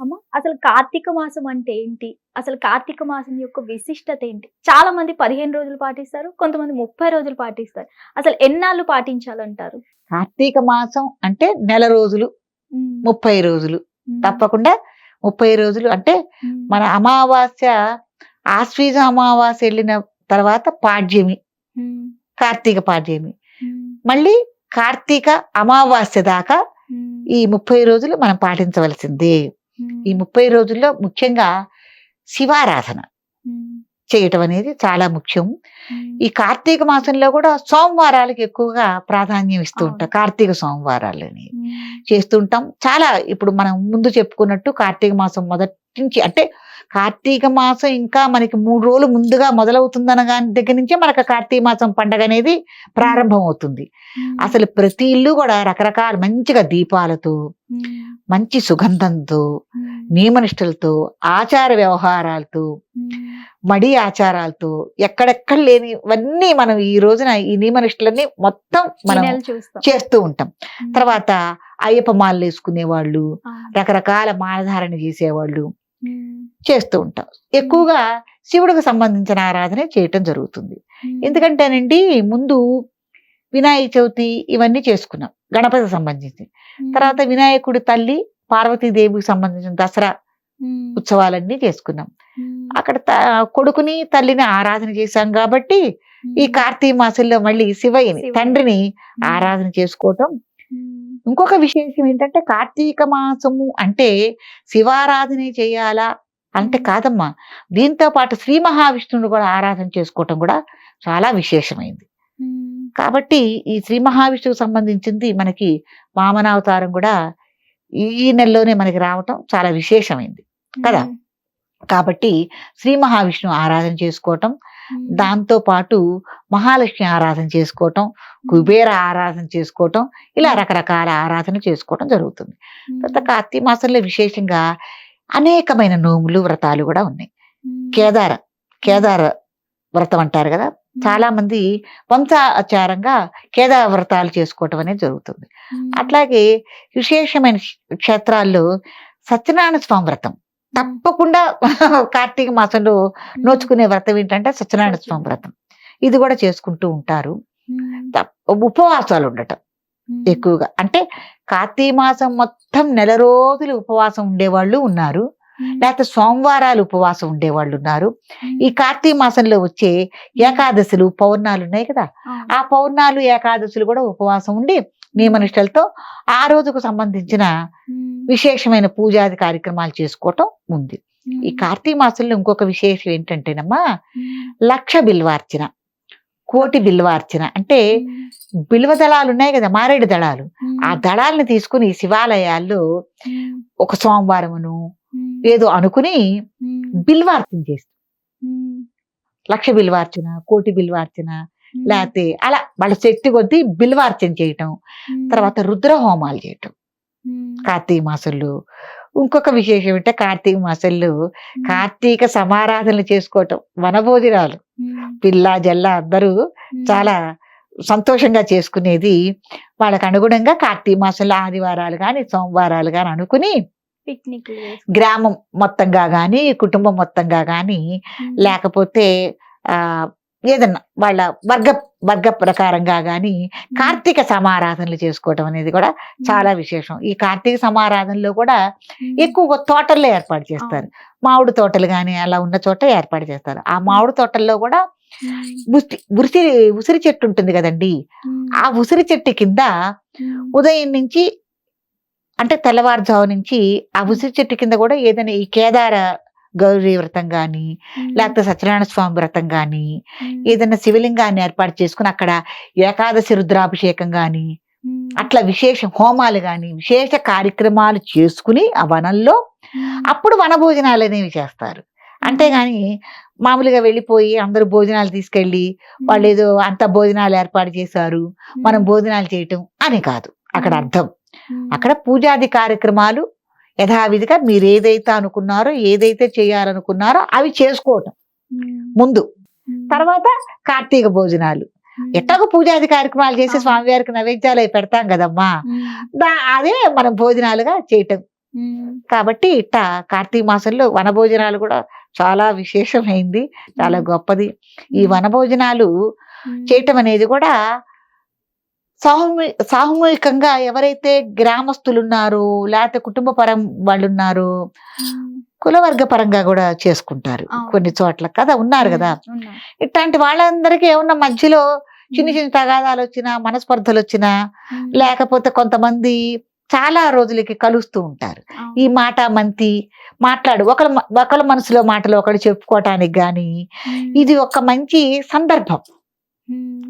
అమ్మ అసలు కార్తీక మాసం అంటే ఏంటి? అసలు కార్తీక మాసం యొక్క విశిష్టత ఏంటి? చాలా మంది పదిహేను రోజులు పాటిస్తారు కొంతమంది ముప్పై రోజులు పాటిస్తారు. అసలు ఎన్నాళ్ళు పాటించాలంటారు? కార్తీక మాసం అంటే నెల రోజులు ముప్పై రోజులు. తప్పకుండా ముప్పై రోజులు అంటే మన అమావాస్య ఆశ్వీజ అమావాస్య వెళ్ళిన తర్వాత పాడ్యమి కార్తీక పాడ్యమి. మళ్ళీ కార్తీక అమావాస్య దాకా ఈ ముప్పై రోజులు మనం పాటించవలసిందే. ఈ ముప్పై రోజుల్లో ముఖ్యంగా శివారాధన చేయటం అనేది చాలా ముఖ్యం. ఈ కార్తీక మాసంలో కూడా సోమవారాలకు ఎక్కువగా ప్రాధాన్యం ఇస్తూ ఉంటాం. కార్తీక సోమవారాలని చేస్తుంటాం. చాలా ఇప్పుడు మనం ముందు చెప్పుకున్నట్టు కార్తీక మాసం మొదటి నుంచి అంటే కార్తీక మాసం ఇంకా మనకి మూడు రోజులు ముందుగా మొదలవుతుందన దగ్గర నుంచే మనకు కార్తీక మాసం పండగ అనేది ప్రారంభం అవుతుంది. అసలు ప్రతి ఇల్లు కూడా రకరకాల మంచిగా దీపాలతో మంచి సుగంధంతో నియమనిష్టలతో ఆచార వ్యవహారాలతో ఉమ్, మడి ఆచారాలతో ఎక్కడెక్కడ లేనివన్నీ మనం ఈ రోజున ఈ నియమనిష్టలన్నీ మొత్తం మనం చూస్తాం. ఉంటాం. ఉమ్, తర్వాత అయ్యప్ప మాలలు వేసుకునే వాళ్ళు ఆ, రకరకాల మాలధారణ చేసేవాళ్ళు ఉమ్, చేస్తూ ఉంటాం. ఎక్కువగా శివుడికి సంబంధించిన ఆరాధన చేయటం జరుగుతుంది. ఎందుకంటేనండి ముందు వినాయక చవితి ఇవన్నీ చేసుకున్నాం. గణపతికి సంబంధించి. తర్వాత వినాయకుడి తల్లి పార్వతీదేవికి సంబంధించిన దసరా ఉత్సవాలన్నీ చేసుకున్నాం. అక్కడ కొడుకుని తల్లిని ఆరాధన చేశాం కాబట్టి ఈ కార్తీక మాసంలో మళ్ళీ శివయ్యని శివయ్య. తండ్రిని ఆరాధన చేసుకోవటం. ఇంకొక విశేషం ఏంటంటే కార్తీక మాసము అంటే శివారాధన చేయాలా అంటే మ్మ్. కాదమ్మా. దీంతో పాటు శ్రీ మహావిష్ణువుని కూడా ఆరాధన చేసుకోవటం కూడా చాలా విశేషమైంది. కాబట్టి ఈ శ్రీ మహావిష్ణువుకు సంబంధించింది మనకి వామనావతారం కూడా ఈ నెలలోనే మనకి రావటం చాలా విశేషమైంది. కదా? కాబట్టి శ్రీ మహావిష్ణువు ఆరాధన చేసుకోవటం దాంతో పాటు మహాలక్ష్మి ఆరాధన చేసుకోవటం కుబేర ఆరాధన చేసుకోవటం ఇలా రకరకాల ఆరాధన చేసుకోవటం జరుగుతుంది. తర్వాత కార్తీక మాసంలో విశేషంగా అనేకమైన నోములు వ్రతాలు కూడా ఉన్నాయి. కేదార కేదార వ్రతం అంటారు కదా? చాలా మంది వంశాచారంగా కేదార వ్రతాలు చేసుకోవటం అనేది జరుగుతుంది. అట్లాగే విశేషమైన క్ష- క్షేత్రాల్లో సత్యనారాయణ స్వామి వ్రతం. తప్పకుండా కార్తీక మాసంలో నోచుకునే వ్రతం ఏంటంటే సత్యనారాయణ స్వామి వ్రతం. ఇది కూడా చేసుకుంటూ ఉంటారు. ఉపవాసాలు ఉండటం ఎక్కువగా. అంటే కార్తీక మాసం మొత్తం నెల రోజులు ఉపవాసం ఉండేవాళ్ళు ఉన్నారు. లేకపోతే సోమవారాలు ఉపవాసం ఉండేవాళ్ళు ఉన్నారు. ఈ కార్తీక మాసంలో వచ్చే ఏకాదశులు పౌర్ణాలు ఉన్నాయి కదా. ఆ పౌర్ణాలు ఏకాదశులు కూడా ఉపవాసం ఉండి నియమనిష్టలతో ఆ రోజుకు సంబంధించిన విశేషమైన పూజాది కార్యక్రమాలు చేసుకోవటం ఉంది. ఈ కార్తీక మాసంలో ఇంకొక విశేషం ఏంటంటేనమ్మా లక్ష బిల్వార్చన కోటి బిల్వార్చన. అంటే బిల్వ దళాలు ఉన్నాయి కదా మారేడు దళాలు. ఆ దళాలను తీసుకుని శివాలయాల్లో ఒక సోమవారమును ఏదో అనుకుని ఉమ్, బిల్వార్చన చేస్తారు ఉమ్, లక్ష బిల్వార్చన కోటి బిల్వార్చన ఉమ్, లేకపోతే అలా వాళ్ళ శక్తి కొద్దీ బిల్వార్చన చేయటం తర్వాత రుద్ర హోమాలు చేయటం. కార్తీక మాసంలో. ఇంకొక విశేషం ఏంటంటే కార్తీక మాసంలో కార్తీక సమారాధనలు చేసుకోవటం వనభోజనాలు. పిల్ల జల్ల అందరూ చాలా సంతోషంగా చేసుకునేది వాళ్ళకి అనుగుణంగా కార్తీక మాసంలో ఆదివారాలు కానీ సోమవారాలు కానీ అనుకుని పిక్నిక్లు వేసి- గ్రామం మొత్తంగా కానీ కుటుంబం మొత్తంగా కానీ లేకపోతే ఏదన్నా వాళ్ళ వర్గ వర్గ ప్రకారంగా కానీ కార్తీక సమారాధనలు చేసుకోవటం అనేది కూడా చాలా విశేషం. ఈ కార్తీక సమారాధనలో కూడా ఉమ్, ఎక్కువ తోటల్లో ఏర్పాటు చేస్తారు. మామిడి తోటలు కానీ అలా ఉన్న చోట ఏర్పాటు చేస్తారు. ఆ మామిడి తోటల్లో కూడా ఉసిరి ఉసిరి చెట్టు ఉంటుంది కదండి? ఆ ఉసిరి చెట్టు కింద ఉదయం నుంచి అంటే తెల్లవారుజాము నుంచి ఆ ఉసిరి చెట్టు కింద కూడా ఏదైనా ఈ కేదార గౌరీ వ్రతం కానీ లేకపోతే సత్యనారాయణ స్వామి వ్రతం కానీ ఏదైనా శివలింగాన్ని ఏర్పాటు చేసుకుని అక్కడ ఏకాదశి రుద్రాభిషేకం కానీ అట్లా విశేష హోమాలు కానీ విశేష కార్యక్రమాలు చేసుకుని ఆ వనంలో అప్పుడు వనభోజనాలు అనేవి చేస్తారు. అంతేగాని మామూలుగా వెళ్ళిపోయి అందరూ భోజనాలు తీసుకెళ్ళి వాళ్ళు ఏదో అంత భోజనాలు ఏర్పాటు చేశారు మనం భోజనాలు చేయటం అని కాదు. అక్కడ. అర్థం. అక్కడ పూజాది కార్యక్రమాలు యథావిధిగా మీరు ఏదైతే అనుకున్నారో ఏదైతే చేయాలనుకున్నారో అవి చేసుకోవటం ముందు. తర్వాత కార్తీక భోజనాలు. ఎట్లాగో పూజాది కార్యక్రమాలు చేసి. స్వామివారికి నైవేద్యాలు అవి పెడతాం కదమ్మా. అదే మనం భోజనాలుగా చేయటం. కాబట్టి ఇట్టా కార్తీక మాసంలో వనభోజనాలు కూడా చాలా విశేషమైంది చాలా గొప్పది. ఈ వనభోజనాలు చేయటం అనేది కూడా సామూహి సామూహికంగా ఎవరైతే గ్రామస్తులు ఉన్నారో లేకపోతే కుటుంబ పరం వాళ్ళు ఉన్నారో కులవర్గ పరంగా కూడా చేసుకుంటారు. కొన్ని చోట్ల. కదా ఉన్నారు కదా. ఇట్లాంటి వాళ్ళందరికీ ఏమన్నా మధ్యలో చిన్న చిన్న తగాదాలు వచ్చినా మనస్పర్ధలు వచ్చినా లేకపోతే కొంతమంది చాలా రోజులకి కలుస్తూ ఉంటారు. ఈ మాట మంతి మాట్లాడు. ఒకళ్ళ మ- ఒకళ్ళ మనసులో మాటలు ఒకళ్ళు చెప్పుకోవటానికి గాని ఉమ్, ఇది ఒక మంచి సందర్భం.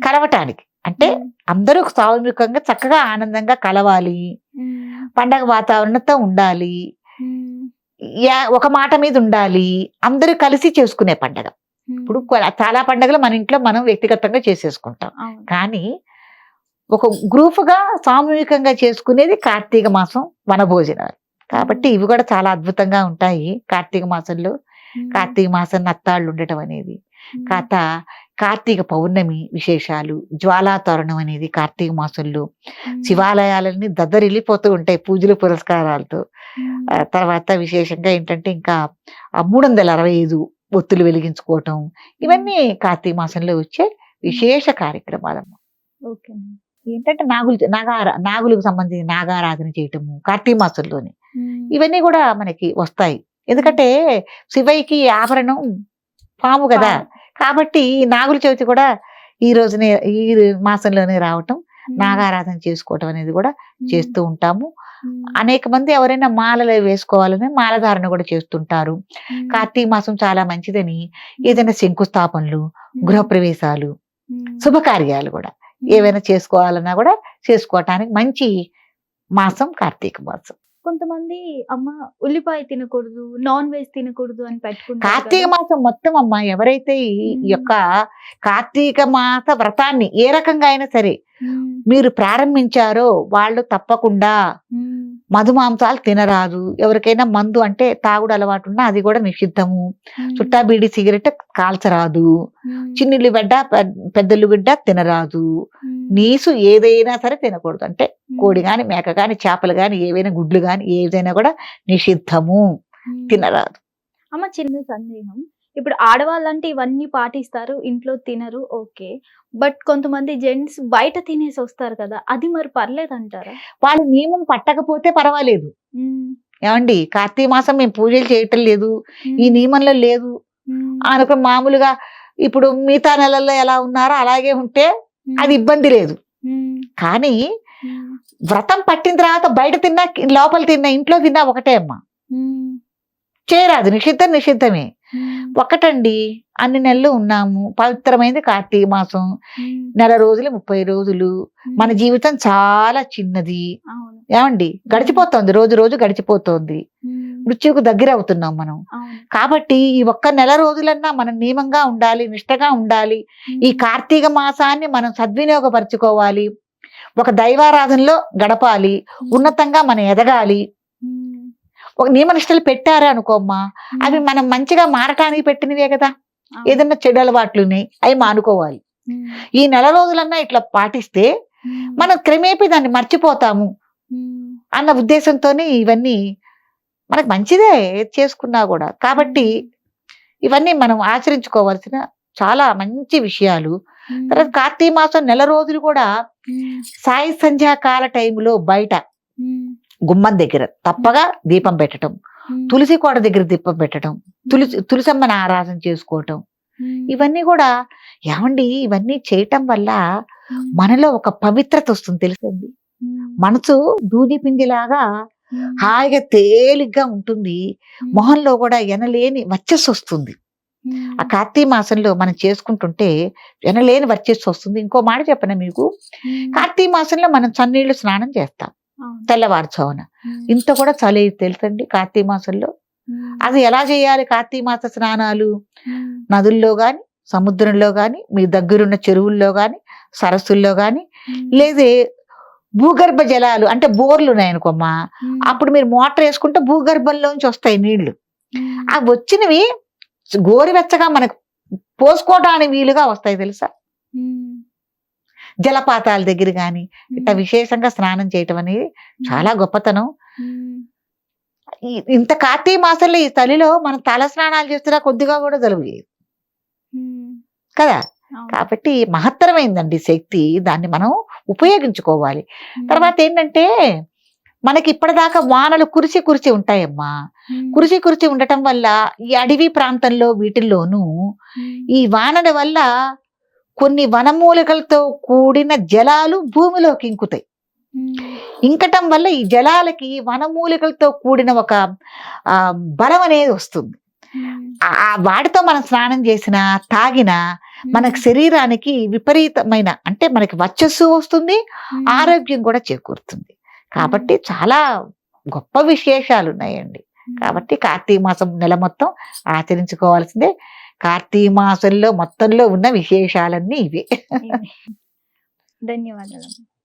కలవటానికి. అంటే అందరూ సామూహికంగా చక్కగా ఆనందంగా కలవాలి. పండగ వాతావరణంతో ఉండాలి. ఒక మాట మీద ఉండాలి. అందరూ కలిసి చేసుకునే పండగ. ఇప్పుడు చాలా పండగలు మన ఇంట్లో మనం వ్యక్తిగతంగా చేసేసుకుంటాం. కానీ ఒక గ్రూప్గా సామూహికంగా చేసుకునేది కార్తీక మాసం వనభోజనాలు కాబట్టి ఇవి కూడా చాలా అద్భుతంగా ఉంటాయి. కార్తీక మాసంలో కార్తీక మాసం నత్తాళ్ళు ఉండటం అనేది. కాత కార్తీక పౌర్ణమి విశేషాలు జ్వాలా తోరణం అనేది కార్తీక మాసంలో శివాలయాలన్నీ దద్దరిల్లిపోతూ ఉంటాయి పూజలు పురస్కారాలతో. తర్వాత విశేషంగా ఏంటంటే ఇంకా మూడు వందల అరవై ఐదు ఒత్తులు వెలిగించుకోవటం ఇవన్నీ కార్తీక మాసంలో వచ్చే విశేష కార్యక్రమాలమ్మ. ఓకే. ఏంటంటే నాగులు నాగార నాగులకు సంబంధించి నాగారాధన చేయటము కార్తీక మాసంలోని. ఇవన్నీ కూడా మనకి వస్తాయి. ఎందుకంటే శివయ్యకి ఆభరణం పాము కదా. కాబట్టి ఈ నాగుల చవితి కూడా ఈ రోజునే ఈ మాసంలోనే రావటం నాగారాధన చేసుకోవటం అనేది కూడా చేస్తూ ఉంటాము. అనేక మంది ఎవరైనా మాలలు వేసుకోవాలని మాలధారణ కూడా చేస్తుంటారు. కార్తీక మాసం చాలా మంచిదని ఏదైనా శంకుస్థాపనలు గృహప్రవేశాలు శుభకార్యాలు కూడా ఏవైనా చేసుకోవాలన్నా కూడా చేసుకోవటానికి మంచి మాసం కార్తీక మాసం. కొంతమంది అమ్మ ఉల్లిపాయ తినకూడదు నాన్ వెజ్ తినకూడదు అని పెట్టుకుంటారు కార్తీక. మాసం మొత్తం అమ్మ ఎవరైతే ఈ. యొక్క కార్తీక మాస వ్రతాన్ని ఏ రకంగా అయినా సరే మీరు ప్రారంభించారో వాళ్ళు తప్పకుండా మధుమాంసాలు తినరాదు. ఎవరికైనా మందు అంటే తాగుడు అలవాటు ఉన్నా అది కూడా నిషిద్ధము. చుట్టా బీడి సిగరెట్ కాల్చరాదు. చిన్నిల్లు బిడ్డ పెద్దలు బిడ్డ తినరాదు. నీసు ఏదైనా సరే తినకూడదు. అంటే కోడి గాని మేక గాని చేపలు గాని ఏవైనా గుడ్లు గాని ఏదైనా కూడా నిషిద్ధము. తినరాదు. అమ్మ చిన్న సందేహం. ఇప్పుడు ఆడవాళ్ళంటే ఇవన్నీ పాటిస్తారు ఇంట్లో తినరు ఓకే. బట్ కొంతమంది జెంట్స్ బయట తినేసి వస్తారు కదా అది మరి పర్లేదు అంటారా వాళ్ళు నియమం పట్టకపోతే పర్వాలేదు. ఏమండి కార్తీక మాసం మేము పూజలు చేయటం లేదు ఈ నియమంలో లేదు. అనుకో మామూలుగా ఇప్పుడు మిగతా నెలల్లో ఎలా ఉన్నారో అలాగే ఉంటే అది ఇబ్బంది లేదు. కానీ వ్రతం పట్టిన తర్వాత బయట తిన్నా లోపల తిన్నా ఇంట్లో తిన్నా ఒకటే అమ్మా. చేయరాదు. నిషిద్ధం నిషిద్ధమే. ఒకటండి అన్ని నెలలు ఉన్నాము. పవిత్రమైనది కార్తీక మాసం. నెల రోజులు ముప్పై రోజులు. మన జీవితం చాలా చిన్నది. ఏమండి? గడిచిపోతోంది. రోజు రోజు గడిచిపోతోంది. మృత్యుకు దగ్గర అవుతున్నాం మనం కాబట్టి ఈ ఒక్క నెల రోజులన్నా మనం నియమంగా ఉండాలి నిష్టగా ఉండాలి. ఈ కార్తీక మాసాన్ని మనం సద్వినియోగపరచుకోవాలి. ఒక దైవారాధనలో గడపాలి. ఉన్నతంగా మనం ఎదగాలి. ఒక నియమనిష్టలు పెట్టారు అనుకోమ్మా అవి మనం మంచిగా మారటానికి పెట్టినవే కదా. ఏదన్నా చెడు అలవాట్లు ఉన్నాయి అవి మానుకోవాలి. ఈ నెల రోజులన్నా ఇట్లా పాటిస్తే మనం క్రమేపీ దాన్ని మర్చిపోతాము అన్న ఉద్దేశంతోనే ఇవన్నీ మనకు మంచిదే ఏది చేసుకున్నా కూడా. కాబట్టి ఇవన్నీ మనం ఆచరించుకోవాల్సిన చాలా మంచి విషయాలు. తర్వాత కార్తీక మాసం నెల రోజులు కూడా సాయి సంధ్యాకాల టైంలో బయట గుమ్మం దగ్గర తప్పగా దీపం పెట్టడం తులసి కోట దగ్గర దీపం పెట్టడం తులసి తులసమ్మని ఆరాధన చేసుకోవటం. ఇవన్నీ కూడా ఏమండి ఇవన్నీ చేయటం వల్ల మనలో ఒక పవిత్రత వస్తుంది తెలుసండి. మనసు దూది పిండిలాగా హాయిగా తేలిగ్గా ఉంటుంది. మొహంలో కూడా ఎనలేని వచ్చేసి వస్తుంది. ఆ కార్తీక మాసంలో మనం చేసుకుంటుంటే ఎనలేని వచ్చేసి వస్తుంది. ఇంకో మాట చెప్పన మీకు? కార్తీక మాసంలో మనం చన్నీళ్ళు స్నానం చేస్తాం. తెల్లవారుజామున. ఉమ్, ఇంత కూడా చలి తెలుసండి కార్తీక మాసంలో? అది ఎలా చేయాలి కార్తీక మాస స్నానాలు? నదుల్లో గాని సముద్రంలో గాని మీ దగ్గరున్న చెరువుల్లో గాని సరస్సుల్లో ఉమ్, లేదే భూగర్భ జలాలు అంటే బోర్లు ఉన్నాయనుకోమ్మా అప్పుడు మీరు మోటార్ వేసుకుంటే భూగర్భంలోంచి వస్తాయి నీళ్ళు. ఆ వచ్చినవి గోరువెచ్చగా మనకు పోసుకోవడానికి వీలుగా వస్తాయి తెలుసా? జలపాతాల దగ్గర గాని ఇట్లా విశేషంగా స్నానం చేయటం అనేది చాలా గొప్పతనం. ఇంత కార్తీక మాసంలో ఈ చలిలో మనం తల స్నానాలు చేస్తున్నా కొద్దిగా కూడా జలుబు ఉమ్, కదా. కాబట్టి మహత్తరమైందండి శక్తి. దాన్ని మనం ఉపయోగించుకోవాలి. తర్వాత ఏంటంటే మనకి ఇప్పటిదాకా వానలు కురిసి కురిసి ఉంటాయమ్మా. కురిసి కురిసి ఉండటం వల్ల ఈ అడవి ప్రాంతంలో వీటిల్లోనూ ఈ వానల వల్ల కొన్ని వనమూలికలతో కూడిన జలాలు భూమిలోకి ఇంకుతాయి. ఇంకటం వల్ల ఈ జలాలకి వనమూలికలతో కూడిన ఒక బలం అనేది వస్తుంది. వాటితో మనం స్నానం చేసినా తాగినా మనకు శరీరానికి విపరీతమైన అంటే మనకి వచ్చస్సు వస్తుంది ఆరోగ్యం కూడా చేకూరుతుంది. కాబట్టి చాలా గొప్ప విశేషాలు ఉన్నాయండి కాబట్టి కార్తీక మాసం నెల మొత్తం ఆచరించుకోవాల్సిందే. కార్తీక మాసంలో మొత్తంలో ఉన్న విశేషాలన్నీ ఇవి. ధన్యవాదాలు.